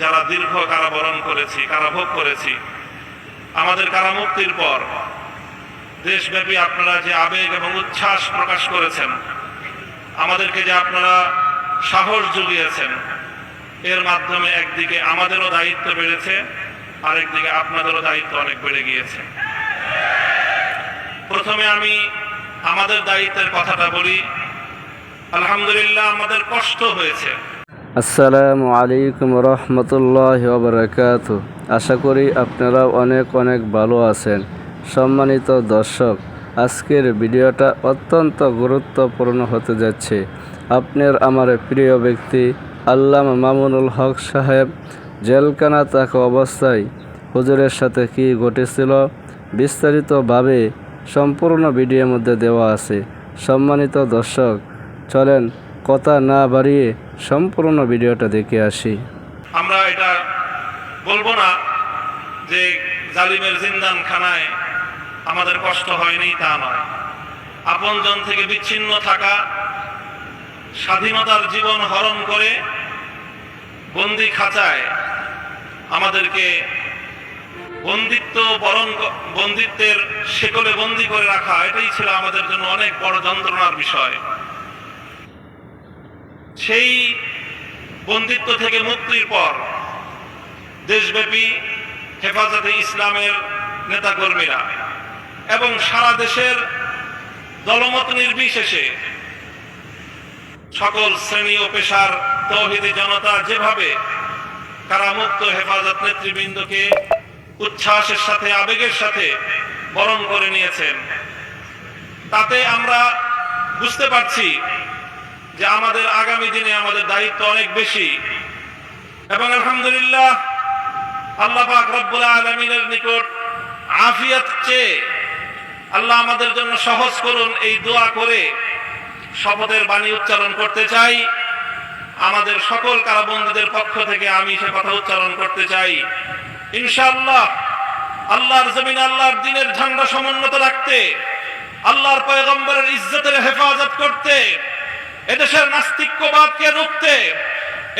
যারা দীর্ঘ কারাবরণ করেছি, কারাভোগ করেছি, আমাদের কারামুক্তির পর দেশব্যাপী আপনারা যে আবেগ এবং উচ্ছ্বাস প্রকাশ করেছেন, আমাদেরকে যে আপনারা সাহস জুগিয়েছেন, এর মাধ্যমে একদিকে আমাদেরও দায়িত্ব বেড়েছে, আরেকদিকে আপনাদেরও দায়িত্ব অনেক বেড়ে গিয়েছে। প্রথমে আমি আমাদের দায়িত্বের কথাটা বলি, আলহামদুলিল্লাহ আমাদের কষ্ট হয়েছে। আসসালামু আলাইকুম রহমতুল্লাহ বারকাত। আশা করি আপনারা অনেক অনেক ভালো আছেন। সম্মানিত দর্শক, আজকের ভিডিওটা অত্যন্ত গুরুত্বপূর্ণ হতে যাচ্ছে। আপনার আমার প্রিয় ব্যক্তি আল্লামা মামুনুল হক সাহেব, জেলখানা থাকা অবস্থায় হুজুরের সাথে কি ঘটেছিল? বিস্তারিতভাবে সম্পূর্ণ ভিডিওর মধ্যে দেওয়া আছে। সম্মানিত দর্শক, চলেন কথা না বাড়িয়ে সম্পূর্ণ ভিডিওটা দেখে আসি। আমরা এটা বলব না যে জালিমের জিন্দান খানায় আমাদের কষ্ট হয়নি তা নয়। আপনজন থেকে বিচ্ছিন্ন থাকা, স্বাধীনতার জীবন হরণ করে বন্দি খাঁচায় আমাদেরকে বন্দিত্ব বরণ বন্দিত্বের শেকলে বন্দি করে রাখা, এটাই ছিল আমাদের জন্য অনেক বড় যন্ত্রণার বিষয়। সেই বন্দিত্ব থেকে মুক্তির পর দেশব্যাপী হেফাজতে ইসলামের নেতাকর্মীরা এবং সারা দেশের দলমত নির্বিশেষে সকল শ্রেণি ও পেশার তৌহিদি জনতা যেভাবে কারামুক্ত হেফাজত নেতৃবৃন্দকে উচ্ছ্বাসের সাথে, আবেগের সাথে বরণ করে নিয়েছেন, তাতে আমরা বুঝতে পারছি যে আমাদের আগামী দিনে আমাদের দায়িত্ব অনেক বেশি। এবং আলহামদুলিল্লাহ, আল্লাহ পাক রব্বুল আলমিনের নিকট আফিয়াত চেয়ে আল্লাহ আমাদের জন্য সহজ করুন এই দোয়া করে শপথের বাণী উচ্চারণ করতে চাই। আমাদের সকল কারাবন্দীদের পক্ষ থেকে আমি সে কথা উচ্চারণ করতে চাই। ইনশাআল্লাহ, আল্লাহর জমিন আল্লাহর দিনের ঝান্ডা সমুন্নত রাখতে, আল্লাহর পয়গম্বরের ইজ্জতের হেফাজত করতে এদেশের নাস্তিক্যবাদকে রুখতে,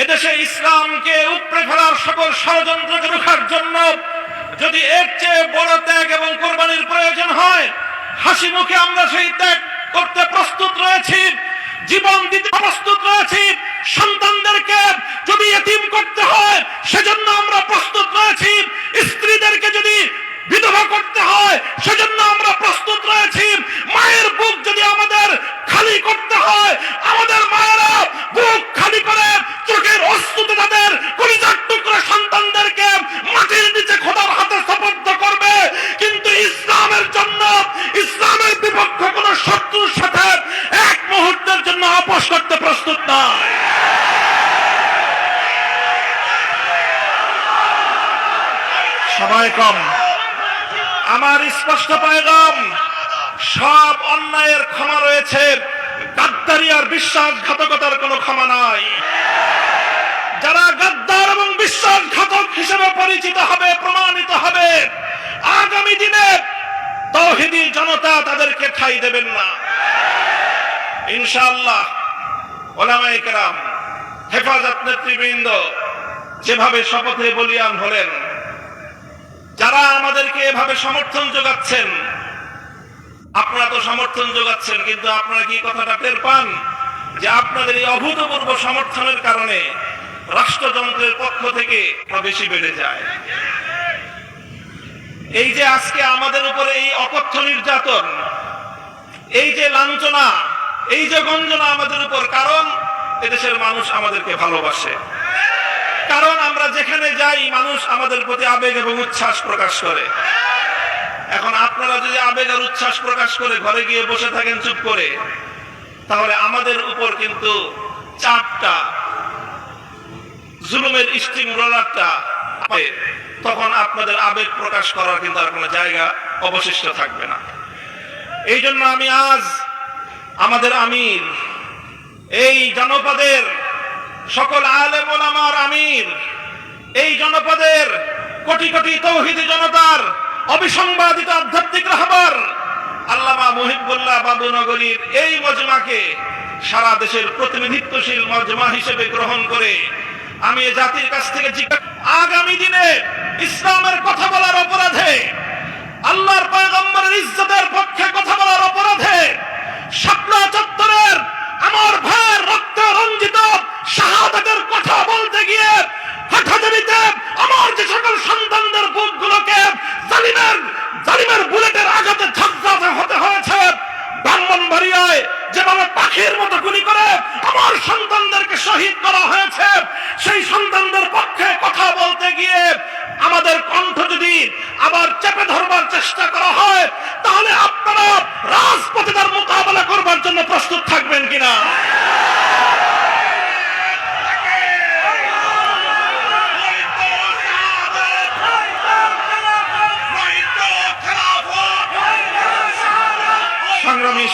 এদেশে ইসলামকে উপড়ে ফেলার সকল ষড়যন্ত্রকে রুখার জন্য যদি এর চেয়ে বড় ত্যাগ এবং কোরবানির প্রয়োজন হয়, হাসি মুখে আমরা সেই ত্যাগ করতে প্রস্তুত রয়েছি, জীবন দিতে প্রস্তুত রয়েছি, সন্তানদেরকে যদি এতিম করতে হয়, সেজন্য আমরা প্রস্তুত রয়েছি, স্ত্রীদেরকে যদি বিধবা করতে হয়, সেজন্য আমরা প্রস্তুত রয়েছি, মায়ের বুক যদি আমাদের খালি করতে হয়। আমাদের মায়েরা বুক খালি করে চোখের অস্তুতে তাদের কলিজার টুকরো সন্তানদেরকে মাটির নিচে খোদার হাতে সপর্দ করবে। কিন্তু ইসলামের জন্য, ইসলামের বিপক্ষে কোন শত্রুর সাথে এক মুহূর্তের জন্য আপোষ করতে প্রস্তুত নয়। সবাই কম। আমার স্পষ্ট পায়গাম সব অন্যায়ের ক্ষমা রয়েছে। গাদ্দারি আর বিশ্বাসঘাতকতার কোনো ক্ষমা নাই। যারা গাদ্দার এবং বিশ্বাসঘাতক হিসেবে পরিচিত হবে, প্রমাণিত হবে, আগামী দিনে তৌহিদি জনতা তাদেরকে ঠাই দেবেন না। ইনশাআল্লাহ ওলামাই কেরাম, হেফাজত নেতৃবৃন্দ যেভাবে শপথে বলিয়ান হলেন, যারা আমাদেরকে এভাবে সমর্থন যোগাচ্ছেন আপনারা তো সমর্থন যোগাচ্ছেন, কিন্তু আপনারা কি কথাটা টের পান? যে আপনাদের এই অভূতপূর্ব সমর্থনের কারণে রাষ্ট্রযন্ত্রের পক্ষ থেকে বেশি বেড়ে যায়। এই যে আজকে আমাদের উপরে এই অকথ্য নির্যাতন, এই যে লাঞ্ছনা, এই যে গঞ্জনা আমাদের উপর, কারণ এদেশের মানুষ আমাদেরকে ভালোবাসে। কারণ আমরা যেখানে যাই, মানুষ আমাদের প্রতি আবেগ এবং উচ্ছ্বাস প্রকাশ করে। এখন আপনারা যদি আবেগ আর উচ্ছ্বাস প্রকাশ করে ঘরে গিয়ে বসে থাকেন চুপ করে, তাহলে আমাদের উপর কিন্তু চাপটা, জুলুমের স্টিম রোলারটা তখন আপনাদের আবেগ প্রকাশ করার কিন্তু আর কোনো জায়গা অবশিষ্ট থাকবে না। এই জন্য আমি আজ আমাদের আমির, এই জনপদের সকল আলেম ওলামার আমির, এই জনপদের কোটি কোটি তৌহিদি জনতার অবিসংবাদিত আধ্যাত্মিক রাহবার। আল্লামা মুহিবুল্লাহ বাবুনগরীর এই মজমাকে সারা দেশের প্রতিনিধিত্বশীল মজমা হিসেবে গ্রহণ করে আমি জাতির কাছ থেকে আগামী দিনে ইসলামের কথা বলার অপরাধে, আল্লাহর পয়গম্বরের ইজ্জতের পক্ষে কথা বলার অপরাধে শাপলা চত্বরের আমার ভাইয়ের রক্ত রঞ্জিত শাহাদাতের কথা বলতে গিয়ে হাটাজারিতে আমার যে সকল সন্তানদের বুকগুলোকে জালিমের জালিমের বুলেটের আঘাতে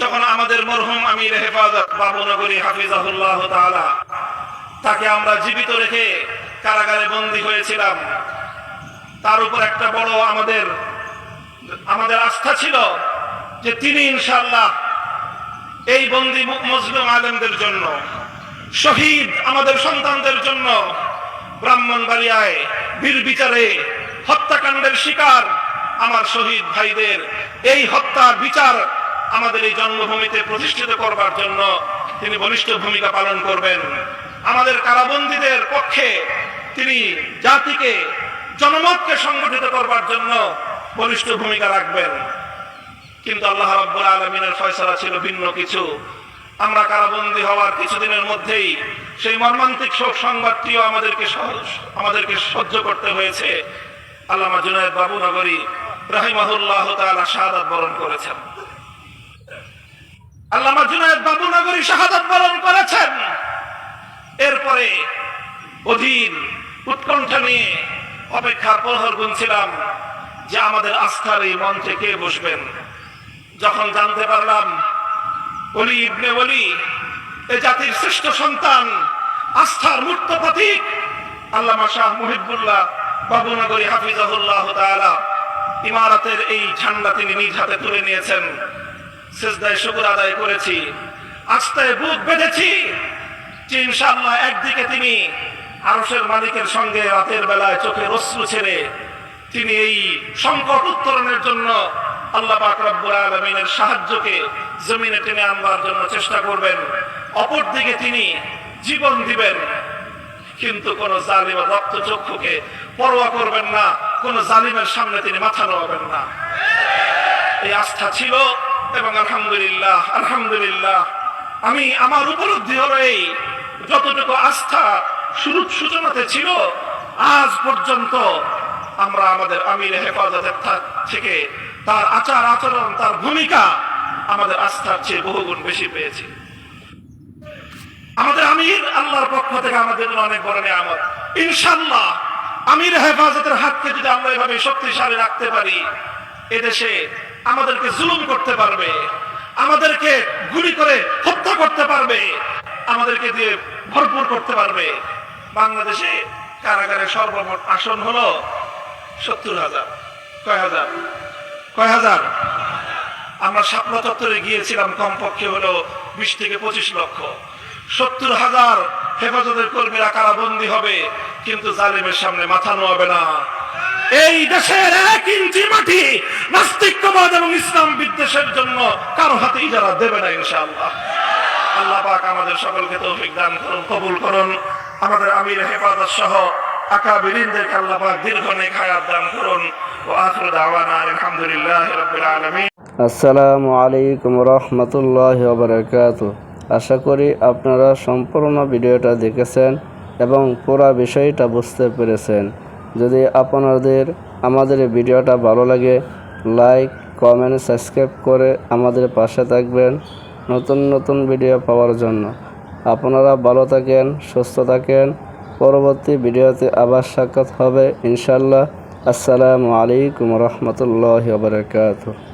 যখন আমাদের মরহুম আমির হেফাজত বাবুনগরী হাফিজাহুল্লাহ তাআলা, তাকে আমরা জীবিত রেখে কারাগারে বন্দী হয়েছিলাম, তার উপর একটা বড় আমাদের আমাদের আস্থা ছিল যে তিনি ইনশাল্লাহ এই বন্দি মজলুম আলেমদের জন্য, শহীদ আমাদের সন্তানদের জন্য ব্রাহ্মণবাড়িয়ায় বীর বিচারে হত্যাকাণ্ডের শিকার আমার শহীদ ভাইদের এই হত্যার বিচার আমাদের এই জন্মভূমিতে প্রতিষ্ঠিত করবার জন্য তিনি বলিষ্ঠ ভূমিকা পালন করবেন। আমাদের কারাবন্দীদের পক্ষে তিনি জাতিকে, জনমতকে সংগঠিত করবার জন্য বলিষ্ঠ ভূমিকা রাখবেন। কিন্তু আল্লাহ রাব্বুল আলমিনের ফয়সলা ছিল ভিন্ন কিছু। আমরা কারাবন্দী হওয়ার কিছুদিনের মধ্যেই সেই মর্মান্তিক শোক সংবাদটিও আমাদেরকে সহ- আমাদেরকে সহ্য করতে হয়েছে। আল্লামা জুনায়দ বাবু নগরী রাহিমাহুল্লাহ তাআলা শাহাদাত বরণ করেছেন। আল্লামা জুনায়দ বাবু নগরী শাহাদাত বরণ করেছেন। এরপরে অধীর উৎকণ্ঠা নিয়ে অপেক্ষার প্রহর গুনছিলাম যে আমাদের আস্থার এই মঞ্চে কে বসবেন। যখন জানতে পারলাম অলি ইবনে অলি এ জাতির শ্রেষ্ঠ সন্তান, আস্থার মূর্ত প্রতীক, আল্লামা শাহ মুহিবুল্লাহ বাবুনগরী হাফিজাহুল্লাহ তাআলা, ইমারতের এই ঝান্ডা তিনি নিজ হাতে তুলে নিয়েছেন। সেজদায় শুকুর আদায় করেছি। আস্তায় বুক বেঁধেছি। যে ইনশাআল্লাহ একদিকে তিনি আরশের মালিকের সঙ্গে রাতের বেলায় চোখে অশ্রু ছেড়ে তিনি এই সংকট উত্তরণের জন্য আল্লাহ রব্বুল আলমিনের সাহায্যকে জমিনে টেনে আনবার জন্য চেষ্টা করবেন। অপরদিকে তিনি জীবন দিবেন। কিন্তু কোন জালিম রক্ত চক্ষুকে পরোয়া করবেন না। কোন জালিমের সামনে তিনি মাথা নোয়াবেন না। এই আস্থা ছিল এবং আলহামদুলিল্লাহ আলহামদুলিল্লাহ, আমি আমার উপলব্ধি হলো এই যতটুকু আস্থা শুরু সূচনাতে ছিল, আজ পর্যন্ত আমরা আমাদের আমির হেফাজতের থেকে তার আচার আচরণ, তার ভূমিকা আমাদের আস্থার চেয়ে বহুগুণ বেশি পেয়েছি। আমাদের আমির আল্লাহর পক্ষ থেকে আমাদের জন্য অনেক বড় নিয়ামত। ইনশাল্লাহ আমির হেফাজতের হাতকে যদি আমরা এভাবে শক্তিশালী রাখতে পারি, এদেশে আমাদেরকে জুলুম করতে পারবে, আমাদেরকে গুলি করে হত্যা করতে পারবে, আমাদেরকে দিয়ে ভরপুর করতে পারবে। বাংলাদেশে কারাগারে সর্বমোট আসন হলো সত্তর হাজার। কয় হাজার? কয় হাজার? আমরা শাপলা চত্বরে গিয়েছিলাম, কমপক্ষে হলো বিশ থেকে পঁচিশ লক্ষ। সত্তর হাজার হেফাজতের কর্মীরা কারাবন্দী হবে, কিন্তু জালিমের সামনে মাথা নোয়াবে না। এই দেশের এক ইঞ্চি মাটি নাস্তিক্যবাদ এবং ইসলাম বিদ্বেষের জন্য কারও হাতে ইজারা দেবে না ইনশাআল্লাহ? আল্লাহ পাক আমাদের সকলকে তৌফিক দান করুন, কবুল করুন। আমাদের আমির হেফাজত সহ আকাবিরিনদেরকে আল্লাহ পাক দীর্ঘ নেক হায়াত দান করুন। ও আখির দাওয়ানা আলহামদুলিল্লাহি রাব্বিল আলামিন। আসসালামু আলাইকুম রহমতুল্লাহ বারকাত আশা করি আপনারা সম্পূর্ণ ভিডিওটা দেখেছেন এবং পুরো বিষয়টা বুঝতে পেরেছেন। যদি আপনাদের, আমাদের ভিডিওটা ভালো লাগে লাইক কমেন্ট সাবস্ক্রাইব করে আমাদের পাশে থাকবেন নতুন নতুন ভিডিও পাওয়ার জন্য। আপনারা ভালো থাকেন, সুস্থ থাকেন। পরবর্তী ভিডিওতে আবার সাক্ষাৎ হবে ইনশাল্লাহ আসসালামু আলাইকুম রহমতুল্লাহ বারকাতুহ।